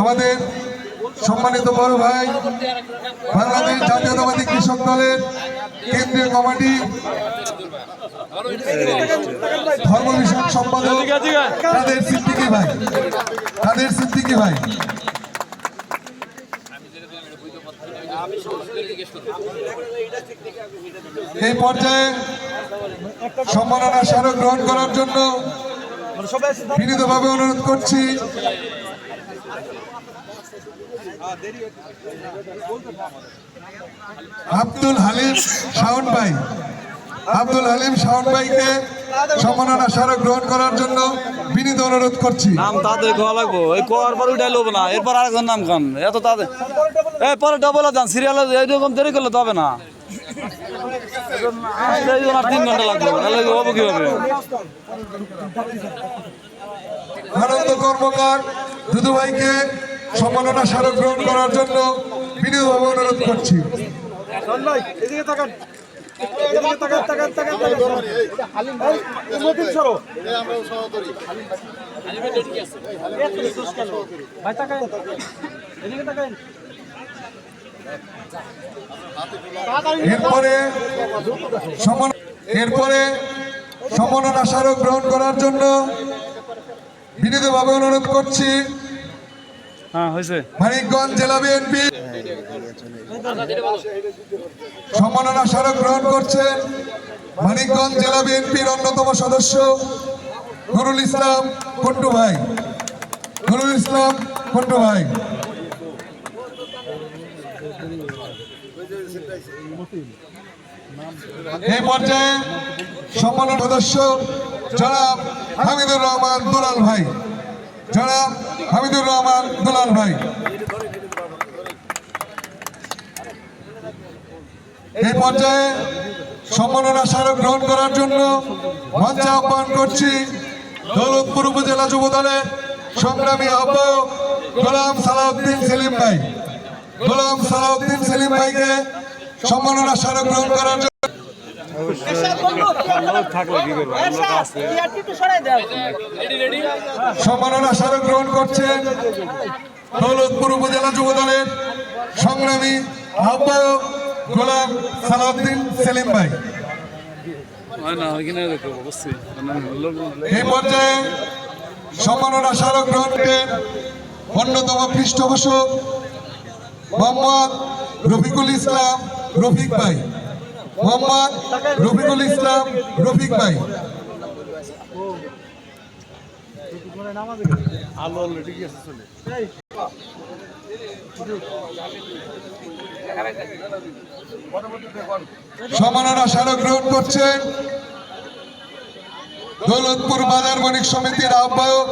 আমাদের সম্মানিত বড় ভাই, বাংলাদেশ জাতীয়তাবাদী কৃষক দলের কেন্দ্রীয় কমিটি, ধর্ম বিষয়ক সম্পাদক তাদের সিদ্দিকি ভাই, তাদের সিদ্দিকি ভাই। এই পর্যায়ে সম্মাননা স্মারক গ্রহণ করার জন্য বিনীতভাবে অনুরোধ করছি আব্দুল হালিম শাওন ভাই। আব্দুল হালিম শাওন ভাইকে সম্মাননা স্মারক গ্রহণ করার জন্য বিনীত অনুরোধ করছি। নাম তাদের কোয়া লাগবো। এই কোয়ার পর উঠাই লোব না। এরপর আরেকজন নাম খান। এত তাদের এই পরে ডবল যান। সিরিয়াল এইরকম দেরি করলে তো হবে না। তিন ঘণ্টা লাগবে তাহলে হব আনন্দ কর্মকার দুদু ভাইকে সম্মাননা স্মারক গ্রহণ করার জন্য বিনীতভাবে অনুরোধ করছি। এরপরে এরপরে সম্মাননা স্মারক গ্রহণ করার জন্য বিনীতভাবে অনুরোধ করছি হ্যাঁ মানিকগঞ্জ জেলা বিএনপি সম্মাননা স্মারক গ্রহণ করছেন মানিকগঞ্জ জেলা বিএনপির অন্যতম সদস্য নুরুল ইসলাম কুন্টু ভাই। নুরুল ইসলাম কুন্টু ভাই। এই পর্যায়ে সম্মাননা সদস্য জনাব হামিদুর রহমান দুলাল ভাই। জনাব হামিদুর রহমান দুলাল ভাই। এই পর্যায়ে সম্মাননা স্মারক গ্রহণ করার জন্য মঞ্চে আহ্বান করছি দৌলতপুর উপজেলা যুব দলের সংগ্রামী আহ্বায়ক গোলাম সালাউদ্দিন সেলিম ভাই। গোলাম সালাউদ্দিন সেলিম ভাইকে সম্মাননা স্মারক গ্রহণ করার সম্মাননা স্মারক গ্রহণ করছেন দৌলতপুর উপজেলা যুব দলের সংগ্রামী আহ্বায়ক গোলাম সালাউদ্দিন সেলিম ভাই। অন্যতম মোহাম্মদ রফিকুল ইসলাম রফিক ভাই। মোহাম্মদ রফিকুল ইসলাম, রফিক ভাই। আলো সম্মাননা স্মারক গ্রহণ করছেন দৌলতপুর বাজার বণিক সমিতির আহ্বায়ক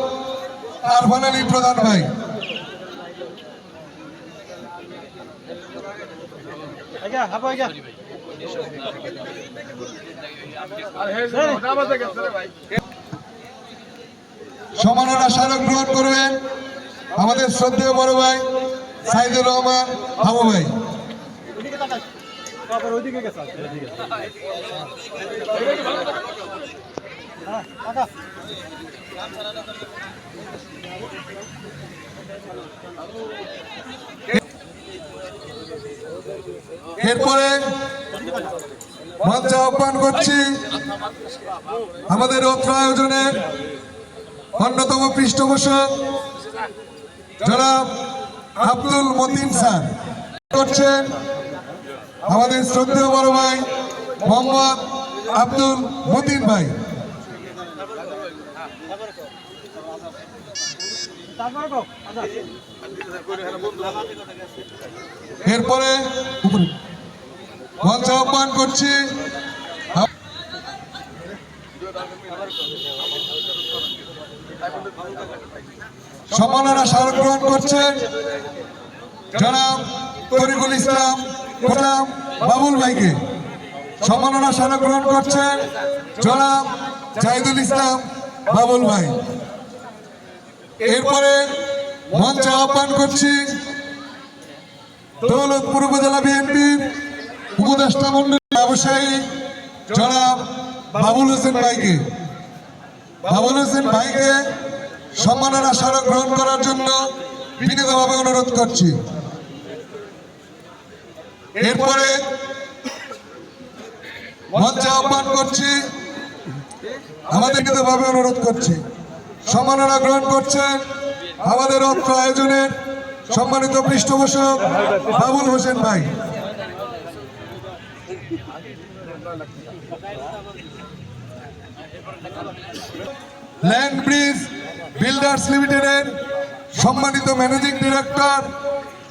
আরফান আলী প্রধান ভাই। আগে হাবো আগে সম্মাননা স্মারক গ্রহণ করবেন আমাদের শ্রদ্ধেয় বড় ভাই সাইদুর রহমান হাবু ভাই। ওইদিকে এরপরে মঞ্চে আহ্বান করছি আমাদের অত্র আয়োজনের অন্যতম পৃষ্ঠপোষক জনাব আব্দুল মতিন স্যার। করছেন আমাদের শ্রদ্ধেয় বড় ভাই মোহাম্মদ আব্দুল মতিন ভাই। তারপরে এরপরে মঞ্চ আহ্বান করছি, সম্মাননা স্মারক গ্রহণ করছেন জনাব তরিকুল ইসলাম গোলাম বাবুল ভাইকে। সম্মাননা স্মারক গ্রহণ করছেন জনাব জাহিদুল ইসলাম বাবুল ভাই। এরপরে মঞ্চে আহ্বান করছি দৌলতপুর উপজেলা বিএনপির উপদেষ্টা মন্ডলী ব্যবসায়ী জনাব বাবুল হোসেন ভাইকে। বাবুল হোসেন ভাইকে সম্মাননা স্মারক গ্রহণ করার জন্য বিনীতভাবে অনুরোধ করছি। এরপরে মঞ্চে আহ্বান করছি, আমাদের বিনীতভাবে অনুরোধ করছি। সম্মাননা গ্রহণ করছেন আমাদের অত্র আয়োজনের সম্মানিত পৃষ্ঠপোষক বাবুল হোসেন ভাই। ল্যান্ড ব্রিজ বিল্ডার্স লিমিটেডের সম্মানিত ম্যানেজিং ডিরেক্টর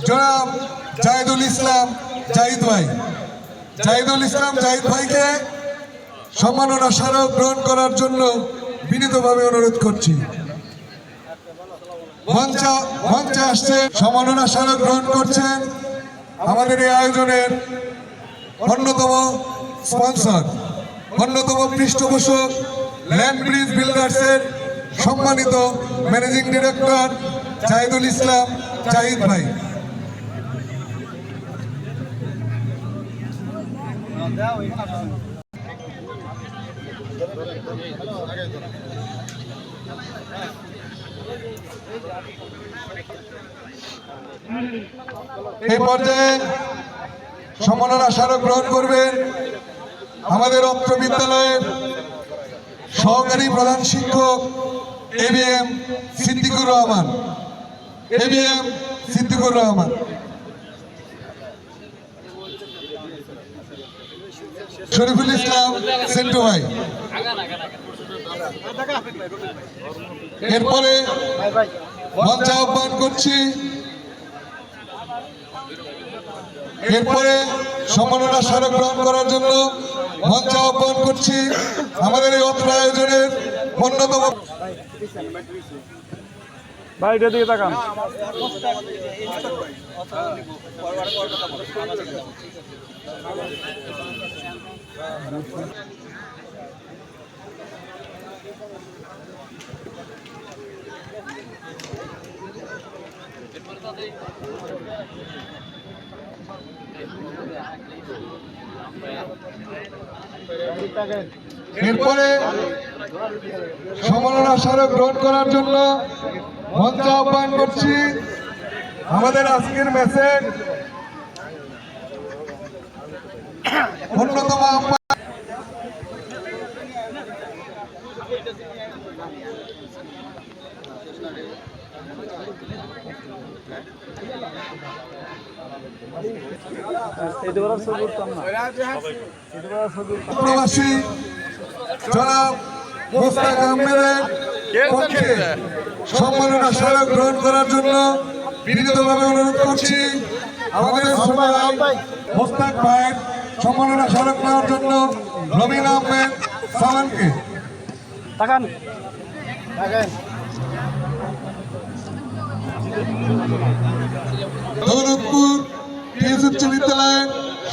জনাব জাহিদুল ইসলাম জাহিদ ভাই। জাহিদুল ইসলাম জাহিদ ভাইকে সম্মাননা স্মারক গ্রহণ করার জন্য বিনীতভাবে অনুরোধ করছি। মঞ্চে মঞ্চে আসছে, সম্মাননা স্মারক গ্রহণ করছেন আমাদের এই আয়োজনের অন্যতম স্পন্সর, অন্যতম পৃষ্ঠপোষক, ল্যান্ড ব্রিজ বিল্ডার্সের সম্মানিত ম্যানেজিং ডিরেক্টর জাহিদুল ইসলাম জাহিদ ভাই। এই পর্যায়ে সম্মাননা স্মারক গ্রহণ করবেন আমাদের অত্র বিদ্যালয়ের সহকারী প্রধান শিক্ষক এবিএম সিদ্দিকুর রহমান। এবিএম সিদ্দিকুর রহমান। শরীফুল ইসলাম সেন্টু ভাই। এরপরে মঞ্চে আহ্বান করছি। এরপরে সম্মাননা স্মারক গ্রহণ করার জন্য মঞ্চ আহ্বান করছি। আমাদের এই অত্র আয়োজনের অন্যতম ভাই দিকে তাকান। এরপরে সম্মাননা স্মারক গ্রহণ করার জন্য মঞ্চ আহ্বান করছি। আমাদের আজকের ম্যাচের অন্যতম আহ্বান এই দুবার ছবি উঠতাম না এই দুবার ছবি প্রবাসী জনাব মোস্তাক আহমেদের পক্ষে সম্মাননা স্মারক গ্রহণ করার জন্য বিনীতভাবে অনুরোধ করছি আমাদের সবাই মোস্তাক ভাইয়ের সম্মাননা স্মারক নেওয়ার জন্য রবিন আহমেদ তাকান। দৌলতপুর পিএস উচ্চ বিদ্যালয়ের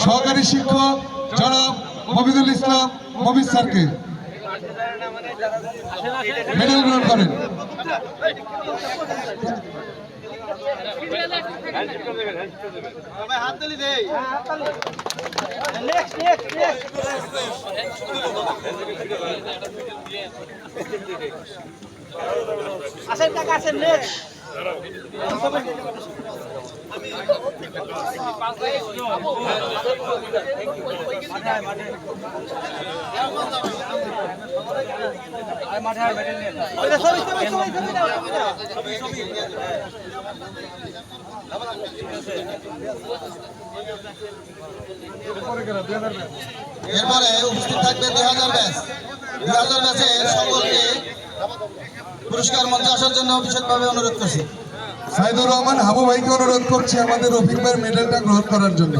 সহকারী শিক্ষক জনাব মফিদুল ইসলাম মফিজ স্যারকে। মেডেল গ্রহণ করেন। আসেন কাকা আসেন নেক্সট। এরপরে উপস্থিত থাকবে দুই হাজার ব্যাচ দুই হাজার ব্যাচের সকলকে পুরস্কার মঞ্চে আসার জন্য বিশেষভাবে অনুরোধ করছি। সাইদুর রহমান হাবু ভাইকে অনুরোধ করছি আমাদের রফিক ভাইয়ের মেডেলটা গ্রহণ করার জন্য।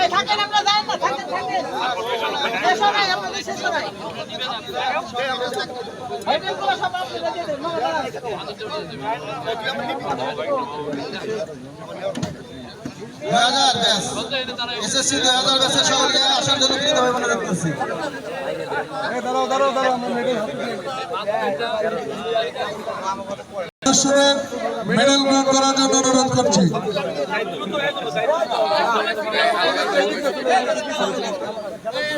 এই ব্যাচ এসএসসি দুই হাজার ব্যাচের সকলকে আসার জন্য বিনীতভাবে অনুরোধ করছি। দাঁড়াও দাঁড়াও দাঁড়াও আমার মেডেল সদস্যদের মেডেল গ্রহণ করার জন্য অনুরোধ করছি।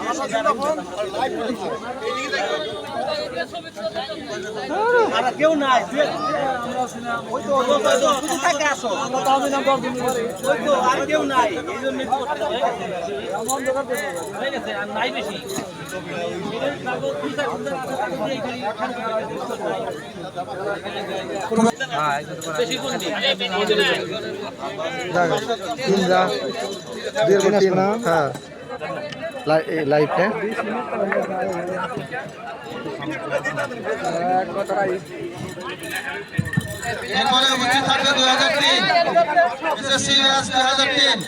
আমাদের কেউ নাই আর কেউ নাই। এই জন্য হ্যাঁ লাইভ হ্যাঁ। এরপরে উপস্থিত থাকবে দুই হাজার তিন। এসএসসি ব্যাচ দুই হাজার তিন।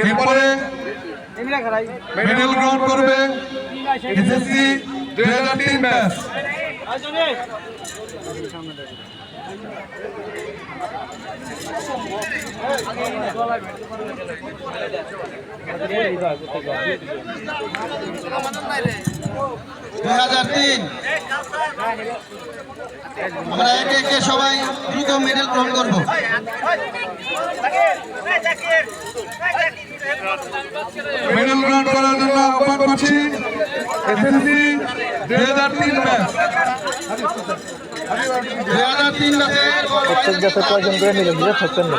এরপরে মেডেল গ্রহণ করবে এসএসসি দুই হাজার তিন। তিন আমরা একে একে সবাই দ্রুত মেডেল গ্রহণ করব। মেডেল গ্রহণ করার জন্য আহ্বান করছি এসএসসি দুই হাজার তিন প্রত্যেক কয়জন করে নিলেন বুঝে থাকছেন না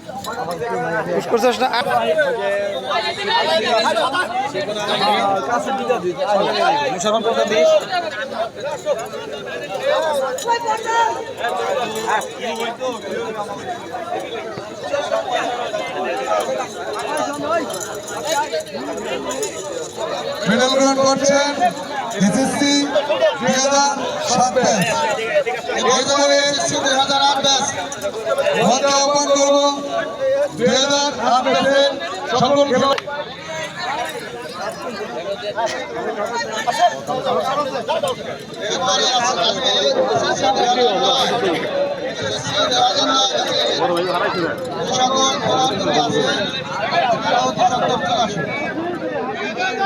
পুশ করছিস না? মেডেল গ্রহণ করছেন এসএসসি দুই হাজার সাত ব্যাচ। এরপরে এসএসসি দুই হাজার আট ব্যাচ। মঞ্চে আহ্বান করব দুই হাজার আট ব্যাচের সকল খেলোয়াড় সকল খেলোয়াড়গুলো আছে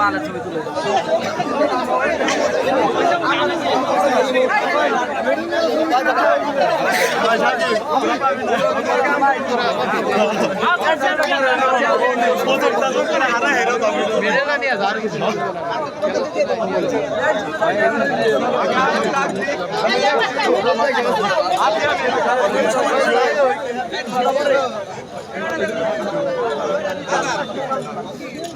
বাংলা ছবি তুলে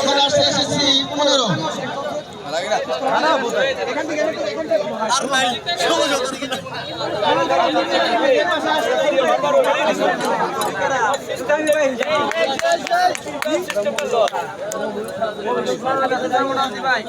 আমরা আসতে এসেছি পনেরো ভাই